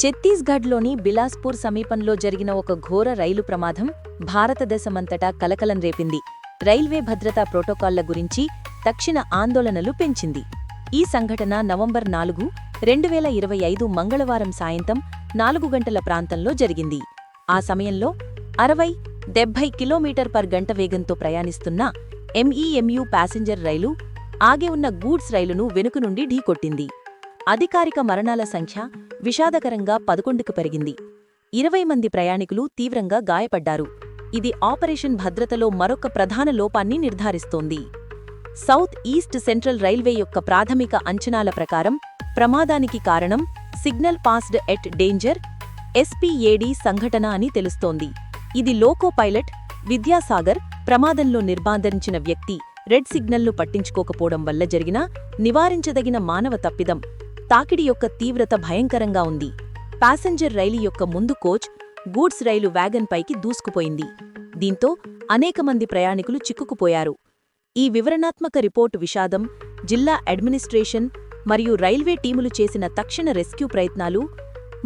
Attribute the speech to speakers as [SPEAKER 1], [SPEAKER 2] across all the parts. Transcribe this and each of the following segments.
[SPEAKER 1] ఛత్తీస్గఢ్లోని బిలాస్పూర్ సమీపంలో జరిగిన ఒక ఘోర రైలు ప్రమాదం భారతదేశమంతటా కలకలం రేపింది. రైల్వే భద్రతా ప్రోటోకాల్ల గురించి తక్షణ ఆందోళనలు పెంచింది. ఈ సంఘటన నవంబర్ నాలుగు రెండు వేల ఇరవై ఐదు మంగళవారం సాయంత్రం నాలుగు గంటల ప్రాంతంలో జరిగింది. ఆ సమయంలో అరవై డెబ్బై కిలోమీటర్ పర్ గంట వేగంతో ప్రయాణిస్తున్న ఎంఈఎంయు ప్యాసింజర్ రైలు ఆగి ఉన్న గూడ్స్ రైలును వెనుక నుండి ఢీకొట్టింది. అధికారిక మరణాల సంఖ్య విషాదకరంగా పదకొండుకు పెరిగింది. ఇరవై మంది ప్రయాణికులు తీవ్రంగా గాయపడ్డారు. ఇది ఆపరేషన్ భద్రతలో మరొక ప్రధాన లోపాన్ని నిర్ధారిస్తోంది. సౌత్ ఈస్ట్ సెంట్రల్ రైల్వే యొక్క ప్రాథమిక అంచనాల ప్రకారం ప్రమాదానికి కారణం signal passed at danger SPAD సంఘటన అని తెలుస్తోంది. ఇది లోకో పైలట్ విద్యాసాగర్ ప్రమాదంలో నిర్బాంధరించిన వ్యక్తి రెడ్ సిగ్నల్ను పట్టించుకోకపోవడం వల్ల జరిగిన నివారించదగిన మానవ తప్పిదం తాకిడి యొక్క తీవ్రత భయంకరంగా ఉంది. ప్యాసింజర్ రైలు యొక్క ముందు కోచ్ గూడ్స్ రైలు వ్యాగన్ పైకి దూసుకుపోయింది. దీంతో అనేక మంది ప్రయాణికులు చిక్కుకుపోయారు. ఈ వివరణాత్మక రిపోర్టు విషాదం జిల్లా అడ్మినిస్ట్రేషన్ మరియు రైల్వే టీములు చేసిన తక్షణ రెస్క్యూ ప్రయత్నాలు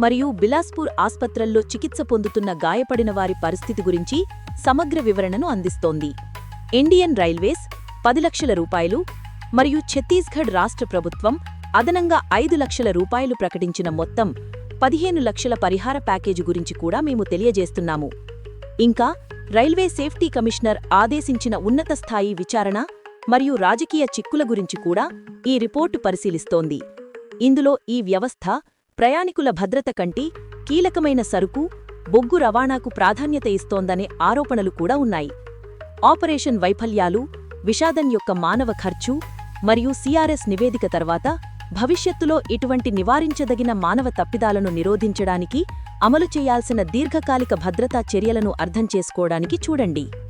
[SPEAKER 1] మరియు బిలాస్పూర్ ఆస్పత్రల్లో చికిత్స పొందుతున్న గాయపడిన వారి పరిస్థితి గురించి సమగ్ర వివరణను అందిస్తోంది. ఇండియన్ రైల్వేస్ పది లక్షల రూపాయలు మరియు ఛత్తీస్గఢ్ రాష్ట్ర ప్రభుత్వం అదనంగా ఐదు లక్షల రూపాయలు ప్రకటించిన మొత్తం పదిహేను లక్షల పరిహార ప్యాకేజీ గురించి కూడా మేము తెలియజేస్తున్నాము. ఇంకా రైల్వే సేఫ్టీ కమిషనర్ ఆదేశించిన ఉన్నత స్థాయి విచారణ మరియు రాజకీయ చిక్కుల గురించి కూడా ఈ రిపోర్టు పరిశీలిస్తోంది. ఇందులో ఈ వ్యవస్థ ప్రయాణికుల భద్రత కంటే కీలకమైన సరుకు బొగ్గు రవాణాకు ప్రాధాన్యత ఇస్తోందనే ఆరోపణలు కూడా ఉన్నాయి. ఆపరేషన్ వైఫల్యాలు విషాదం యొక్క మానవ ఖర్చు మరియు సిఆర్ఎస్ నివేదిక తర్వాత భవిష్యత్తులో ఇటువంటి నివారించదగిన మానవ తప్పిదాలను నిరోధించడానికి అమలు చేయాల్సిన దీర్ఘకాలిక భద్రతా చర్యలను అర్థం చేసుకోవడానికి చూడండి.